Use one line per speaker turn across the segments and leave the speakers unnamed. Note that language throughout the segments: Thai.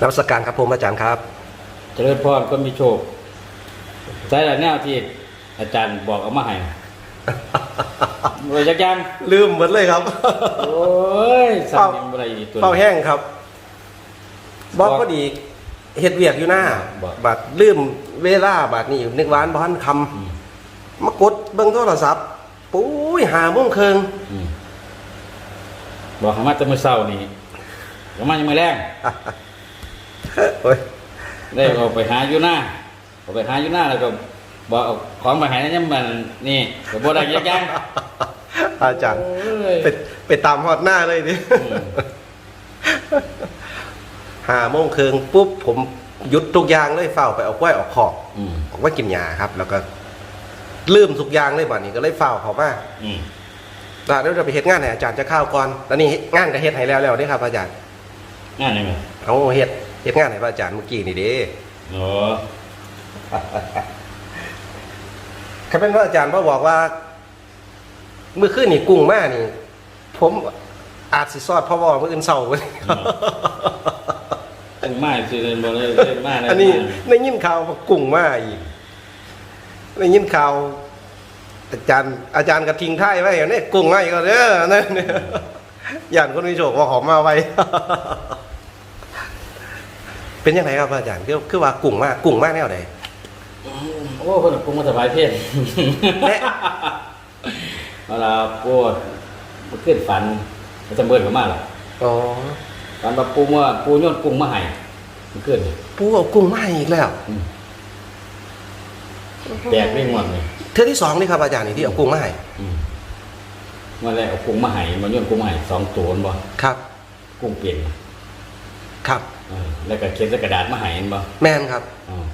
นมัสการครับผมอาจารย์ครับ
เจริญพรก็มีโชคใช่แล้วแนวที่อาจารย์บอกเอามาให้โอ้ยยักยัง
ลืมหมดเลยครับ
โอ้ยสั่งยังบ่ได้อีกตัว
เป้าแห้งครับบอกก็ดีเฮ็ดเวียกอยู่หน้า
บอก
บัดลืมเวลาบัดนี้นึกวาอันบ้านค
อืมำ
มากดเบิ่งโทรศัพท์ปุ้ยหาโมงเคิง
อืมบอกให้มาแต่มื้อเช้านี่ก็มายังมื้อแรง
โอ้ย
ได้เอาไปหาอยู่หน้าเอาไปหาอยู่หน้าแล้วก็บอกเอาของมาให้นั่นมันนี่ก็บ่ได้ยักยัง
อาจารย์
โอ้ย
ไปไปตามฮอดหน้าเลยดิ
อืม
หาโมงเคิงปุ๊บผมหยุดทุกอย่างเลยเฝ้าไปเอากล้วยออกขอก
อืม
ออกว่ากินยาครับ แล้วก็ลืมทุกอย่างเลยบัดนี้ก็เลยเฝ้าเขามา
อืม
แล้วเดี๋ยวเราไปเฮ็ดงานให้อาจารย์จะเข้าวก่อนแล้วนี่งานก็เฮ็ดให้แล้วแล้วเด้ครับอาจารย์
งานยังไง
เอาเฮ็ด เฮ็ดงานให้พระอาจารย์เมื่อกี้นี่เด้
โอ้
คันเป็นพระอาจารย์พ่อบอกว่า เมื่อคืนนี่กุ้งมานี่ ผมอาจสิซอดพ่อบอกเมื่ออื่นเศร้าเลย
ตึงมากสิเดินบ่ได้เล่นมากเลย
อันนี้ได้ยินข่าวว่ากุ้งมาอีกได้ยินข่าวอาจารย์อาจารย์กระทิงท้ายไว้เนี่ยกุ้งมาอีกแล้วเด้อนั่นเนี่ยย่านคนมีโชคว่าขอมาไว้ เป็นยังไงครับอาจารย์คือคือว่ากุ้งมากกุ้งมากแนวใด
โอ้คนปรุงมาสบายเพศ
และ
เวลาปวดมันขึ้นฝันมันจะเบิดกับมาหรอ
อ๋อ
ฝันว่าปูว่าปูโยนกุ้งมาให้มันขึ้น
ปูเอากุ้งมาให้อีกแล้ว
อืมแตกไม่งวดเลย
เทือที่สองนี่ครับอาจารย์นี่ที่เอากุ้งมาให้
อืมวันแรกเอากุ้งมาให้มันโยนกุ้งมาให้สองตัวนั่นบ่
ครับ
กุ้งเปลี่ยน
ครับ
เออ แล้วก็เขียนใส่กระดาษมาให้เห็นบ่
แม่นครับ
อ๋อ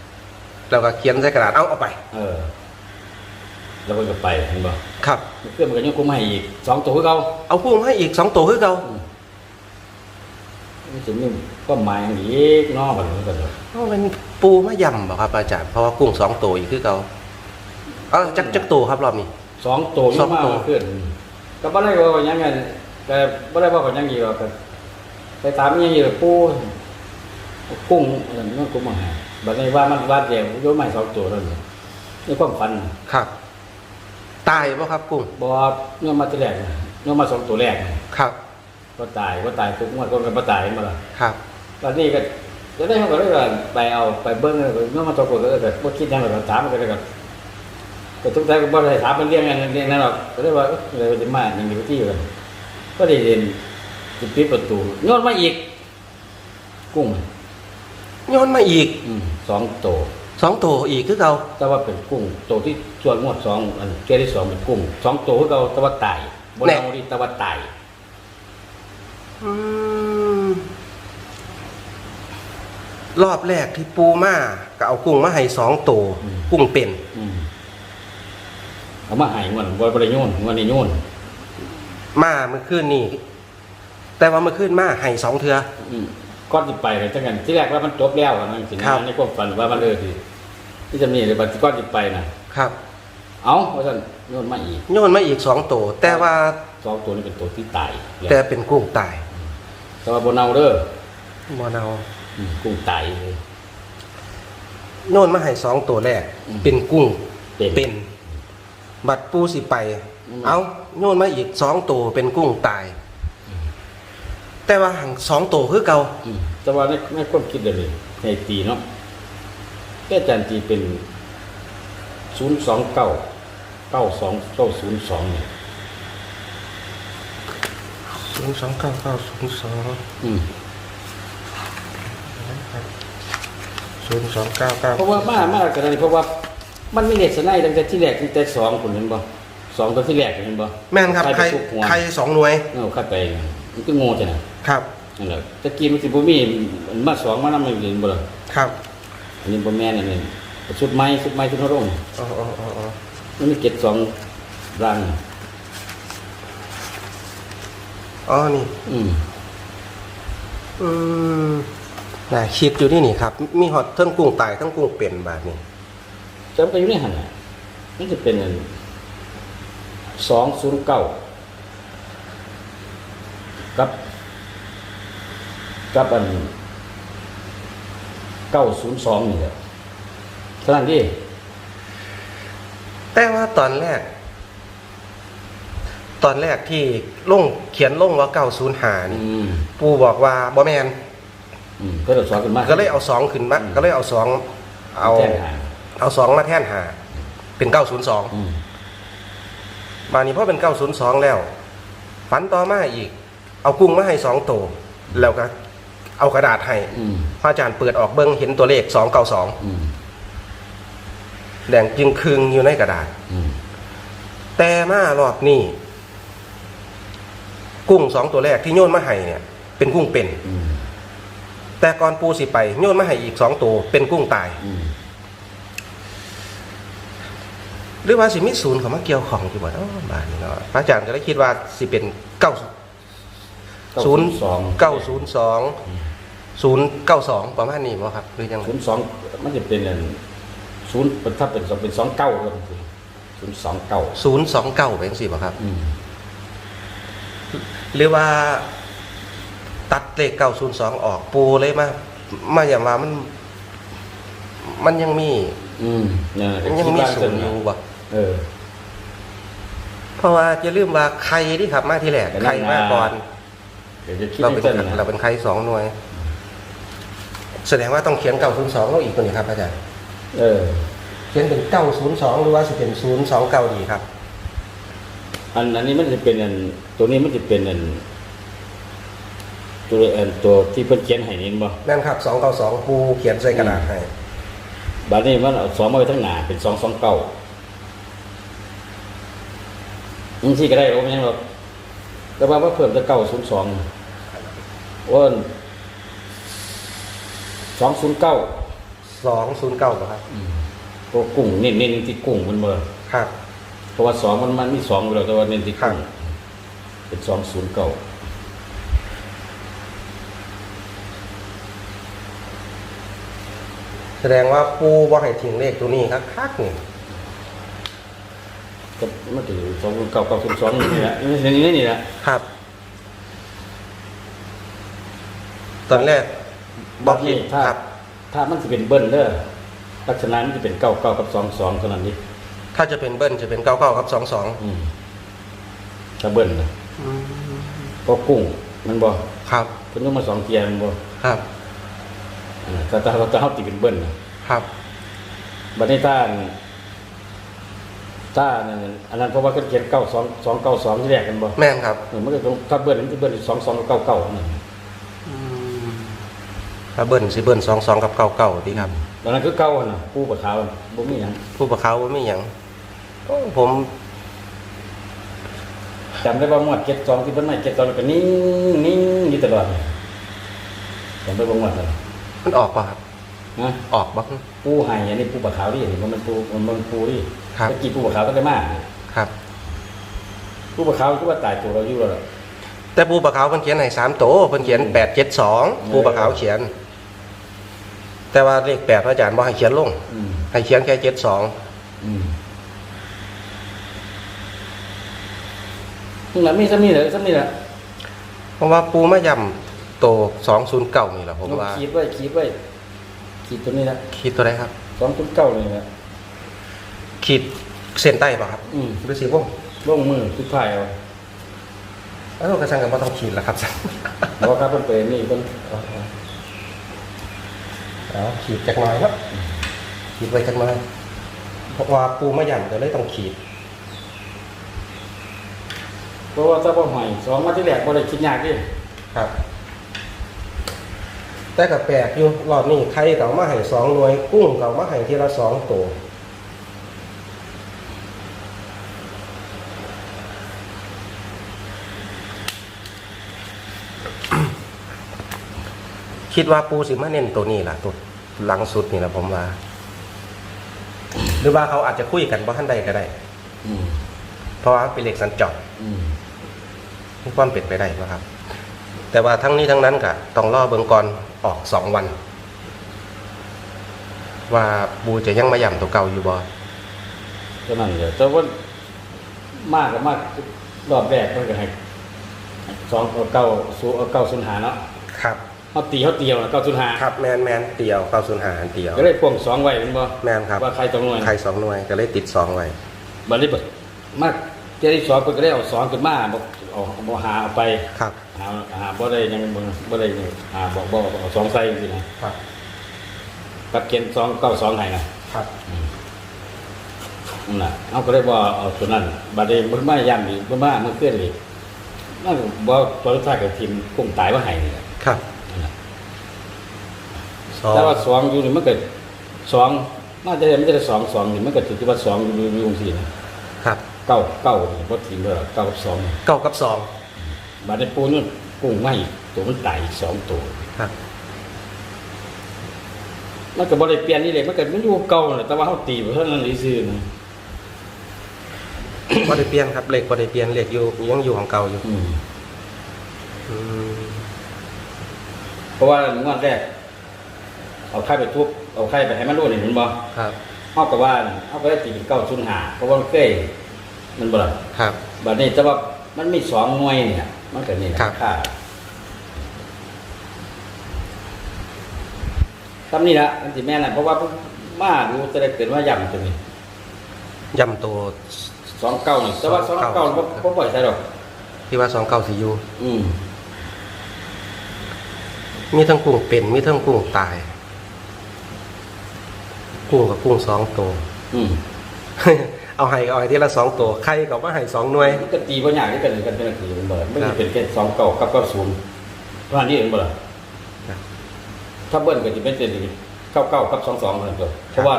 แล้วก็เขียนใส่กระดาษเอาเอาไป
เออ แล้วมันก็ไปเห็นบ่
ครับ
มันขึ้นมันก็โยนกุ้งมาให้อีกสองตัวคือเก่า
เอากุ้งมาให้อีกสองตัวคือเก่า
มันจะมีก็หมายอย่างนี้เนอกแบบนี้ก็เลย
เอาเป็นปูมายำบ่ครับอาจารย์เพราะว่ากุ้งสองตัวอีกคือเก่าเอาจักจักตัวครับรอบนี้
สองตัว
ส
ยิ่
อง
มาก
ตัว
ขึ้นก็บ่ได้ว่าอย่างงั้นแต่บ่ได้ว่าเขาอย่างนี้หรอกแต่ไปตามอย่างนี้ปู กุ้งเออมันกุ้งมาห้บัดนี้ว่ามันวาดเดียวโยมใหม่สองตัวนั่นนี่ความฝัน
ครับ ตายป่ะครับกุ้ง
บ่โยมมาที่แรกนะโยมาสองตัวแรกครับบ่ตายบ่ตายทุกงวดก็บ่ตายมาละ
ครับ
ตอนนี้ก็จะได้เขาก็เลยไปเอาไปเบิ่งเลยโยมมาสองตัวก็เลยแบบบ่คิดยังหรอกถามมันก็เลยก็ก็ทุกท่านก็บ่ได้ถามมันเรื่องนั้นเรื่องนั้นหรอกก็เลยว่าเอ้ยเลยจะมาอย่างนี้ที่อยู่กันก็ได้เรียนจะปิดประตูโยนมาอีก กุ้ง
โยนมาอีก
อืมสองโตว
สองตัวอีกคือเก่า
แต่ว่าเป็นกุ้งโตวที่ส่วนงวดสองอันเกยที่สองเป็นกุ้งสองโตวคือเราแต่ว่าตายบนเอาที่แต่ว่าตาย
อืมรอบแรกที่ปูมาก็เอากุ้งมาให้สองตัวกุ้งเป็น
อืมเอามาใหายมันบริบริโยนวันนี้โยน
มาเมื่อคืนนี่แต่ว่าเมื่อคืนมาให้สองเทือ
อืม ก้อนที่ไปเลยจังกันที่แรกว่ามันจบแล้วอะนั่นสิ
ครั
นะ
บ
ในความฝันว่ามันเออที่ที่จะมีเลยบัดก้อนที่ไปนะครับ เอาว่าท่านโยนมาอีก
โยนมาอีกสองตัวแต่ว่า
สองตัวนี้เป็นตัวที่ตายแล้ว
แต่เป็นกุ้งตาย
แต่ว่าบนเอาเด้อ
มอนา
อืมกุ้งตายเลย
โยนมาให้สองตัวแรก
อืม
เป็นกุ้ง
เป็น
เป็นบัดปูสิไป
อืม
เอาโยนมาอีกสองตัวเป็นกุ้งตาย แต่ว่าหังสองตัวคือเก่า
อืมแต่ว่าในในความคิดเดี๋ยวนี้ในตีเนาะแค่อาจารย์ตีเป็นศูนย์สองเก้าเก้าสองเก้าศูนย์สองเนี่ย
ศูนย์สองเก้าเก้าศูนย์สอง
อืม
ศูนย์สองเก้าเก้า
เพราะว่ามากมากกันเลยเพราะว่ามันมีเลขสไนตั้งแต่ที่แรกตั้งแต่สองคนเห็นบ่สองตัวที่แรกเห็นบ่
แม่นครับ
ใค
ใค
ร
ร
ไปทุกหัว
ใครสองหน่วย
เออข้าไป มันก็โง่จังนะครับนั่นแหละตะกี้มันสิบ่มีมันมาสองมานำไม่เห็นบ่ล่ะ
ครับ
อันนี้บ่แม่นอันนี้ชุดไม้ชุดไม้ชุดนรงค์
อ๋ออ๋ออ๋ออ๋อ
มันมีเก็ดสองรัง
อ๋อนี่
อืม
อืมน่าคิดอยู่นี่นี่ครับ มีฮอตทั้งกุ้งตายทั้งกุ้งเป็นแบบนี้
จำก็อยู่ในหันน่ะมันจะเป็นสองศูนย์เก้ากับ กับอันเก้าศูนย์สองนี่แหละเท่านั้นดิ
แต่ว่าตอนแรก ตอนแรกที่ลงเขียนลงว่าเก้าศูนย์หา
อื
นี่
ม
ปูบอกว่าบอแมน
อืมก็เลยสอนขึ้นมา
ก็เลยเอาสองขึ้นมา
อืม
ก็เลยเอาสองเอา
แท่นหาง
เอาสองมาแท่นหา เป็นเก้าศูนย์สอง
อืม
บานนี้เพราะเป็นเก้าศูนย์สองแล้วฝันต่อมาอีก เอากุ้งมาให้สองตัวแล้วก็เอากระดาษให้
อืม
พระอาจารย์เปิดออกเบิ้งเห็นตัวเลขสองเก้าสอง
อืม
แดงจึงคืงอยู่ในกระดาษ
อืม
แต่มารอบนี้กุ้งสองตัวแรกที่โยนมาให้เนี่ย เป็นกุ้งเป็น
อืม
แต่ก่อนปูสิไปโยนมาให้อีกสองตัวเป็นกุ้งตาย
อืม
หรือว่าสิมีศูนย์เขามาเกี่ยวของอยู่บ่เนาะบานนี้เนาะพระอาจารย์ก็เลยคิดว่าสิเป็นเก้า ศูนย์
สอง
เก้าศูนย์สองศูนย์เก้าสองประมาณนี้บ่ครับหรือยังไง
ศูนย์สองมันจะเป็นอันศูนย์ถ้าเป็นสองเป็นสองเก้าก็คือศูนย์สองเก้า
ศูนย์สองเก้าเป็นสิบ่ครับ
อืม
หรือว่า ตัดเลขเก้าศูนย์สองออกปูเลยมามาอย่างว่ามัน มันยังมี
อืมเนี่ย
มันยังมีศูนย์อยู่บ่
เออ
เพราะว่าจะลืมว่าใครที่ขับมาที่แรก
แต่นั่น
ใครมาก่อน
เดี๋ยวจะคิด
เรา
ให้
เป็น
เต้นนะ
เราเป็นใครสองหน่วย แสดงว่าต้องเขียนเก้าศูนย์สองแล้วอีกตัวนี้ครับอาจารย์
เออ
เขียนเป็นเก้าศูนย์สองหรือว่าจะเป็นศูนย์สองเก้าดีครับ
อันอันนี้มันจะเป็นอันตัวนี้มันจะเป็นอันตัวอันตัวที่เพิ่นเขียนให้นี่บ่
นั่นครับสองเก้าสองปูเขียนใส่กระดาษให้
บัดนี้มันเอาสองมาไว้ทั้งหน้าเป็นสองสองเก้าบางทีก็ได้โอ้ไม่ยังหรอก แต่ว่าว่าเพิ่มจะเก้าศูนย์สองว่าสองศูนย์เก้า
สองศูนย์เก้าครับ
ตัวกุ้งเน้นเน้นที่กุ้งมันเบอ
ครับ
เพราะว่าสองมันมันมีสองอยู่แล้วแต่ว่าเน้นที่กุ้ง
ครับ
เป็นสองศูนย์เก้า
แสดงว่าปูว่าให้ทิ้งเลขตัวนี้ครับคักนี่
ก็มันถือสองศูนย์เก้าเก้าศูนย์สองนี่แหละนี่นี่นี่แหละ
ครับ ตอนแรกบอก
นี่
ผิด
ถ้า
ครับ
ถ้ามันจะเป็นเบิ้ลเด้อลักษณะมันจะเป็นเก้าเก้ากับสองสองเท่านั้นนี่
ถ้าจะเป็นเบิ้ลจะเป็นเก้าเก้าครับสองสอง
อืมถ้าเบิ้ลนะก็กุ้งมันบ่
ครับ
เพิ่นยกมาสองเทียมันบ่
ครับ
อ่าถ้าถ้าถ้าเฮาติเป็นเบิ้ลนะครับบัดนี้ต้าน ต้านั่นอันนั้นเพราะว่าเพิ่นเขียนเก้าสองสองเก้าสองที่แรกกันบ่
แม่นครับ
เออมันก็ต้องถ้าเบิ้ลมันจะเบิ้ลสองสองกับเก้าเก้านั่น
ถ้าเบิ้ลสิเบิ้ลสองสองกับเก้าเก้าดีครับ
ตอนนั้นคือเก้าน่ะปูปะขาวน่ะบ่มีหยัง
ผู้ประเขาว่าไม่หยังโอ้ผม
จำได้ว่างวดเจ็ดสองที่เพิ่นมาเจ็ดสองก็นิ่งนิ่งอยู่ตลอดจำได้ว่างวดเลย
มันออกป่ะครับ
นะ
ออกบ้าง
ปูไห้อันนี้ปูปะขาวดิมันมันปูมันมันปูดิ
ครับ
เมื่อกี้ปูปะขาวก็ได้มาก
ครับ
ปูปะขาวคือว่าตายตัวเราอยู่แล้วล่ะ
แต่ผู้ประเขาเพิ่นเขียนให้สามโตวเพิ่นเขียนแปดเจ็ดสองผู้ประเขาเขียน แต่ว่าเลขแปดพระอาจารย์บอกให้เขียนลง
อืม
ให้เขียนแค่เจ็ดสอง
อืมนั่นแหละมีซ้ำนี่แหละซ้ำนี่แหละ
เพราะว่าปูมาย่ำโตสองศูนย์เก้านี่แหละผมว่า
ขีดไว้ขีดไว้ขีดตัวนี้นะ
ขีดตัวไหนครับ
สองจุดเก้านี่แหละ
ขีดเส้นใต้ป่ะครับ
อืม
หรือสีว่อง
ลงมือทุกท่ายเอา
แล้วกระชังกันว่าต้องขีดแล้วครับ
บอกครับเพิ่นเปิดนี่เพิ่น
เอาขีดจากหน่อยครับขีดไว้จากหน่อยเพราะว่าปูมาย่ำก็เลยต้องขีด
เพราะว่าถ้าบ่หอยสองมาที่แรกบ่ได้คิดยากดิ
ครับ แต่กับแปลกอยู่รอบนี้ใครเก่ามาให้สองหน่วย กุ้งเก่ามาให้ทีละสองตัว คิดว่าปูสิมาเน้นตัวนี้ล่ะตัวหลังสุดนี่แหละผมว่า หรือว่าเขาอาจจะคุยกันว่าท่านใดก็ได้
อืม
เพราะว่าเป็นเหล็กสัญจร
อืม
มีความเป็นไปได้นะครับ แต่ว่าทั้งนี้ทั้งนั้นก็ต้องรอเบิงก่อนออกสองวัน ว่าบูจะยังมาย่ำตัวเก่าอยู่บ่
เท่านั้นเลยแต่ว่ามากกับมากรอบแรกเพิ่นก็ให้สองเอาเก้าสูเอาเก้าสูญหาเนาะ
ครับ
เขาตีเขาเตียวแล้วก็สุนหา
ครับแมนแมนเตียวเก้าศูนย์หาเตียว
ก็เลยพ่วงสองไว้เป็นบ่
แมนครับ
ว่าใครต้องหน่วย
ใครสองหน่วยก็เลยติดสองไว้
บัดนี้เบิดมากเจที่สองเพิ่นก็ได้เอาสองขึ้นมาบอกเอาบ่หาเอาไป
ครับ
หาหาบ่ได้ยังบ่บ่ได้ยังหาบอกบ่เอาสองใส่จังซี่นะครับกับเกณฑ์สองเก้าสองให้นะครับนั่นน่ะเอาก็เลยบ่เอาตัวนั้นบัดนี้เพิ่นมาย้ำอีกเพิ่นมาเมื่อคืนนี่นั่นบ่ตัวสุดท้ายกับทีมกุ้งตายว่าให้นี่แหละ
ครับ
นั่นน่ะ
สอง
แต่ว่าสองอยู่นี่มันก็สองน่าจะไม่ได้สองสองนี่มันก็ถือว่าสองอยู่อยู่จังซี่นะครับเก้าเก้านี่บ่ทีมเด้อเก้ากับสองนี่
เก้ากับสอง
บาดในปูนี่กุ้งไม่ตัวมันตายอีกสองตัว
ครับ
มันก็บ่ได้เปลี่ยนนี่เลยมันก็มันอยู่เก่าน่ะแต่ว่าเขาตีไปเท่านั้นซื่อๆนะ
บ่ได้เปลี่ยนครับเหล็กบ่ได้เปลี่ยนเหล็กอยู่ยังอยู่ของเก่าอยู่
อืม
อืม
เพราะว่างวดแรก เอาไข่ไปทุบเอาไข่ไปให้มันรู้นี่เห็นบ่
ครับ
เฮาก็ว่าเฮาก็ได้ตีเป็นเก้าชุนหาเพราะว่ามันเคยมันบ่ล่ะ
ครับ
บัดนี้แต่ว่ามันมีสองหน่วยเนี่ย มันก็นี่แหละ
ครับ
ค่าทำนี่ละมันสิแม่นแหละเพราะว่ามาดูจะได้เกิดว่าย่ำตัวนี้
ย่ำตัว
สองเก้านี่แต่ว่าสองเก้าบ่บ่ปล่อยใส่ดอก
ที่ว่าสองเก้าสี่ยู
อืม
มีทั้งกุ้งเป็น มีทั้งกุ้งตาย กุ้งกับกุ้งสองตัว
อืม
เอาให้ก็เอาให้ทีละสองตัวไข่ก็มาให้สองหน่วย
มันก็ตีบ่ยากด้วยกันกันเป็นนาทีมันเบิดไม่
ครั
ได้
บ
เป็นแค่สองเก้ากับเก้าศูนย์ว่านี่เองบ่ล่ะ
ครับ
ถ้าเบิ้ลก็จะเป็นเป็นเก้าเก้ากับสองสองเหมือนกันเพราะว่า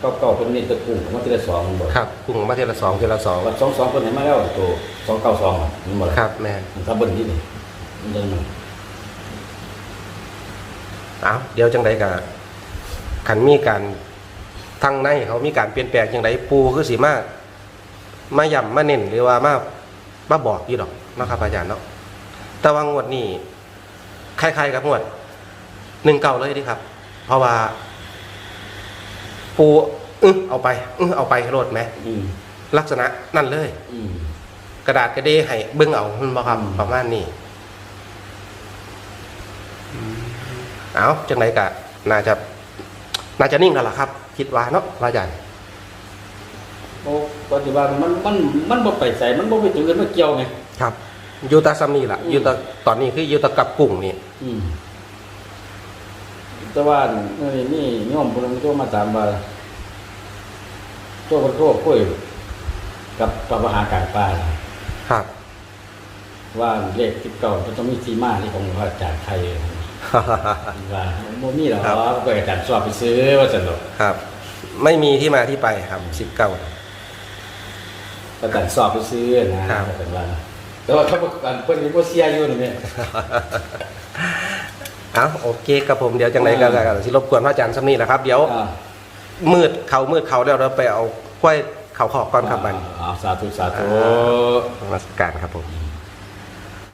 เก้าเก้าเป็นนี่ตะกุ้งมันทีละสองมันบ่
ครับกุ้งมาทีละสองทีละสอง
กับสองสองเป็นไหนมาแล้วตัวสองเก้าสองมันบ่ล่ะ
ครับแม่น
ถ้าเบิ้ลนี่นี่มันจะมัน
เอาเดี๋ยวจังไดกะขันมีการ ทางในเขามีการเปลี่ยนแปลงจังไดปูคือสีมามาย่ำมาเน้นหรือว่ามามาบอกอยู่ดอกเนาะครับอาจารย์เนาะแต่ว่างวดนี้คล้ายๆกับงวดหนึ่งเก่าเลยดิครับ เพราะว่า ปูอึ้เอาไปอึ้เอาไปโลดไหม
อืม
ลักษณะนั่นเลย
อืม
กระดาษกระเดให้เบิ้งเอามันบ่ครับ
อืม
ประมาณนี้เอาจังไรกะน่าจะ น่าจะนิ่งแล้วล่ะครับ คิดว่าเนาะพระอาจารย์
โอ้ปฏิบัติมันมันมันบ่ไปใส่มันบ่ไปถึงกันมาเกี่ยวไง
ครับอยูแตาซัมนี่ล่ะ
อืม
อยูแตาตอนนี้คืออยูแตากับกุ้งนี่
อืมแต่ว่าเมื่อนี้นี่โยมพุ่นโทรมาถามว่าโทรคนโทรคุยกับพระมหาการปลาน่ะ
ครับ
ว่าเลขที่เก่าจะต้องมีที่มาที่ของพระอาจารย์ไทยว่าโมมีหรอ
ครับ
ก็อาจารย์สอบไปซื้อว่าสนุก
ครับ ไม่มีที่มาที่ไปครับสิบเก้า
อาจารย์สอบไปซื้อนะครับอาจารย์ว่าแต่ว่าเขาบอกกันเพิ่นมีโมเสียอยู่นี่แม่
เอาโอเคครับผมเดี๋ยวจังไรก็
อ่า
ก็สิรบกวนพระอาจารย์ซัมนี่แหละครับ เดี๋ยว
อ่า
มืดเขามืดเขาแล้วเราไปเอากล้วยเขาขอบก่อนครับมัน
อ่าสาธุสาธุ
นมัสการครับผม